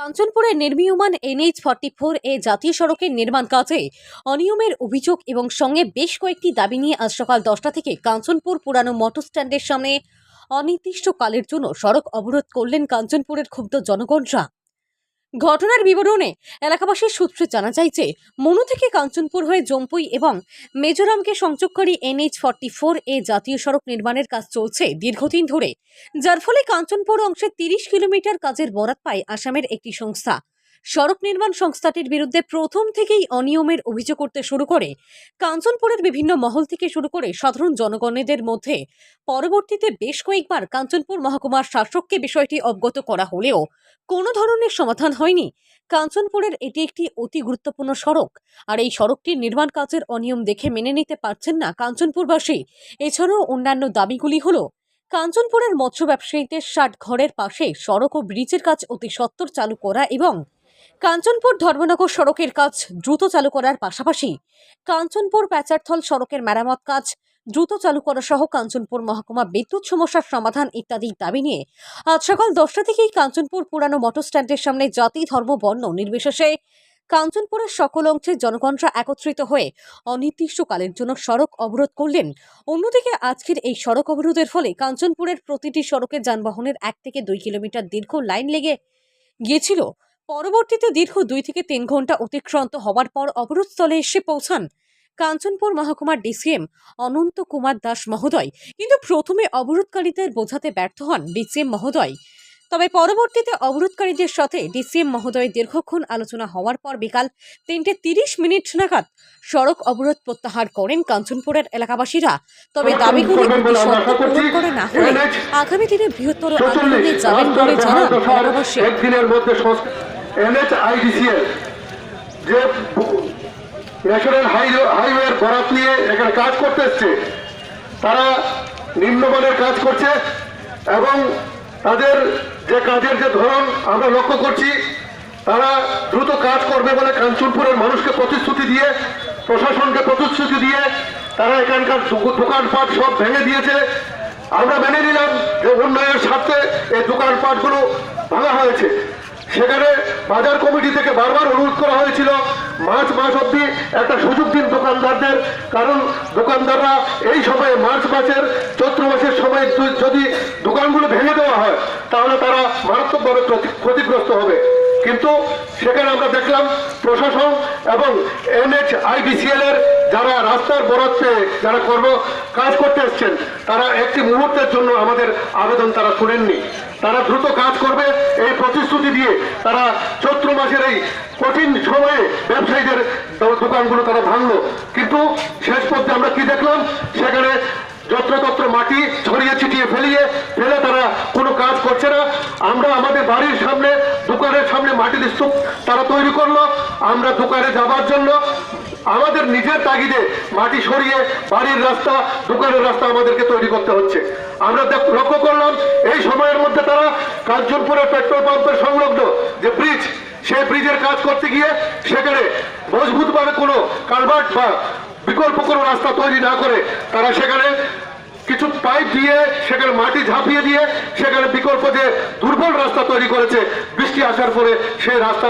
কাঞ্চনপুরে নির্মীয়মান NH forty four এ জাতীয় সড়কের নির্মাণ কাজে অনিয়মের অভিযোগ এবং সঙ্গে বেশ কয়েকটি দাবি নিয়ে আজ সকাল দশটা থেকে কাঞ্চনপুর পুরানো মোটর স্ট্যান্ডের সামনে অনির্দিষ্টকালের জন্য সড়ক অবরোধ করলেন কাঞ্চনপুরের ক্ষুব্ধ জনগণরা। ঘটনার বিবরণে এলাকাবাসীর সূত্রে জানা যায় যে মনু থেকে কাঞ্চনপুর হয়ে জম্পুই এবং মেজোরামকে সংযোগকারী এনএইচ ফর্টি ফোর এ জাতীয় সড়ক নির্মাণের কাজ চলছে দীর্ঘদিন ধরে। যার ফলে কাঞ্চনপুর অংশে তিরিশ কিলোমিটার কাজের বরাত পায় আসামের একটি সংস্থা। সড়ক নির্মাণ সংস্থাটির বিরুদ্ধে প্রথম থেকেই অনিয়মের অভিযোগ করতে শুরু করে। কাঞ্চনপুরের বিভিন্ন মহল থেকে শুরু করে সাধারণ জনগণেদের মধ্যে পরবর্তীতে বেশ কয়েকবার কাঞ্চনপুর মহকুমার শাসককে বিষয়টি অবগত করা হলেও কোনো ধরনের সমাধান হয়নি। কাঞ্চনপুরের এটি একটি অতি গুরুত্বপূর্ণ সড়ক আর এই সড়কটির নির্মাণ কাজের অনিয়ম দেখে মেনে নিতে পারছেন না কাঞ্চনপুরবাসী। এছাড়াও অন্যান্য দাবিগুলি হলো, কাঞ্চনপুরের মৎস্য ব্যবসায়ীদের ষাট ঘরের পাশে সড়ক ও ব্রিজের কাজ অতি সত্বর চালু করা এবং কাঞ্চনপুর ধর্মনগর সড়কের কাজ দ্রুত চালু করার পাশাপাশি কাঞ্চনপুর প্যাচারথল সড়কের মেরামত কাজ দ্রুত চালু করা সহ কাঞ্চনপুর মহকুমা বিদ্যুৎ সমস্যার সমাধান ইত্যাদি দাবি নিয়ে আজ সকাল দশটা থেকেই কাঞ্চনপুর পুরানো মোটর স্ট্যান্ডের সামনে জাতি, ধর্ম, বর্ণ নির্বিশেষে কাঞ্চনপুরের সকল অংশের জনগণরা একত্রিত হয়ে অনির্দিষ্টকালের জন্য সড়ক অবরোধ করলেন। অন্যদিকে আজকের এই সড়ক অবরোধের ফলে কাঞ্চনপুরের প্রতিটি সড়কে যানবাহনের এক থেকে দুই কিলোমিটার দীর্ঘ লাইন লেগে গিয়েছিল। পরবর্তীতে দীর্ঘ দুই থেকে তিন ঘণ্টা অতিক্রান্ত হওয়ার পর অবরোধস্থলে এসে পৌঁছান কাঞ্চনপুর মহকুমার ডিসিএম অনন্ত কুমার দাস মহোদয়। কিন্তু প্রথমে অবরোধকারীদের বোঝাতে ব্যর্থ হন ডিসিএম মহোদয়। তবে পরবর্তীতে অবরোধকারীদের সাথে ডিসিএম মহোদয় দীর্ঘক্ষণ আলোচনা হওয়ার পর বিকাল তিনটে তিরিশ মিনিট নাগাদ সড়ক অবরোধ প্রত্যাহার করেন কাঞ্চনপুরের এলাকাবাসীরা। তবে দাবিগুলি পূরণ করে না হলে আগামী দিনে বৃহত্তর আন্দোলনে যাবেন বলে জানান এলাকাবাসী এনএচআইডিসিএল যে ন্যাশনাল হাইওয়ের বরাত নিয়ে এখানে কাজ করতে এসছে। তারা নিম্নমানের কাজ করছে এবং তাদের যে কাজের যে ধরন আমরা লক্ষ্য করছি, তারা দ্রুত কাজ করবে বলে কাঞ্চনপুরের মানুষকে প্রতিশ্রুতি দিয়ে, প্রশাসনকে প্রতিশ্রুতি দিয়ে তারা এখানকার দোকানপাট সব ভেঙে দিয়েছে। আমরা মেনে নিলাম যে উন্নয়নের স্বার্থে এই দোকানপাটগুলো ভাঙা হয়েছে। সেখানে বাজার কমিটি থেকে বারবার অনুরোধ করা হয়েছিল, মার্চ মাস অব্দি একটা সুযোগ দিন দোকানদারদের। কারণ দোকানদাররা এই সময়ে মার্চ মাসের চৈত্র মাসের সময় যদি- দোকানগুলো ভেঙে দেওয়া হয়, তাহলে তারা মারাত্মকভাবে ক্ষতি- ক্ষতিগ্রস্ত হবে। কিন্তু সেখানে আমরা দেখলাম প্রশাসন এবং এনএচআইডিসিএল এর যারা রাস্তার বরাদ পেয়ে যারা কর্ম কাজ করতে এসছেন, তারা একটি মুহূর্তের জন্য আমাদের আবেদন তারা শুনেননি তারা দ্রুত কাজ করবে এই প্রতিশ্রুতি দিয়ে তারা চৈত্র মাসের এই কঠিন সময়ে ব্যবসায়ীদের দোকানগুলো তারা ভাঙলো। কিন্তু শেষ পর্যন্ত আমরা কি দেখলাম? সেখানে যত্রতত্র মাটি ছড়িয়ে ছিটিয়ে ফেলিয়ে ফেলে তারা কোনো কাজ করছে না। আমরা আমাদের বাড়ির সামনে, দোকানের সামনে মাটির স্তূপ তারা তৈরি করল। আমরা দোকানে যাবার জন্য আমাদের নিজের তাগিদে মাটি সরিয়ে বাড়ির রাস্তা, দোকানের রাস্তা আমাদেরকে তৈরি করতে হচ্ছে। আমরা লক্ষ্য করলাম, এই সময়ের মধ্যে তারা কাঞ্চনপুরের পেট্রোল পাম্পের সংলগ্ন যে ব্রিজ, সেই ব্রিজের কাজ করতে গিয়ে সেখানে মজবুতভাবে কোনো কালভার্ট বা বিকল্প কোনো রাস্তা তৈরি না করে তারা সেখানে কিছু পাইপ দিয়ে, সেখানে মাটি ঝাঁপিয়ে দিয়ে, সেখানে বিকল্প যে দুর্বল রাস্তা তৈরি করেছে, বৃষ্টি আসার পরে সেই রাস্তা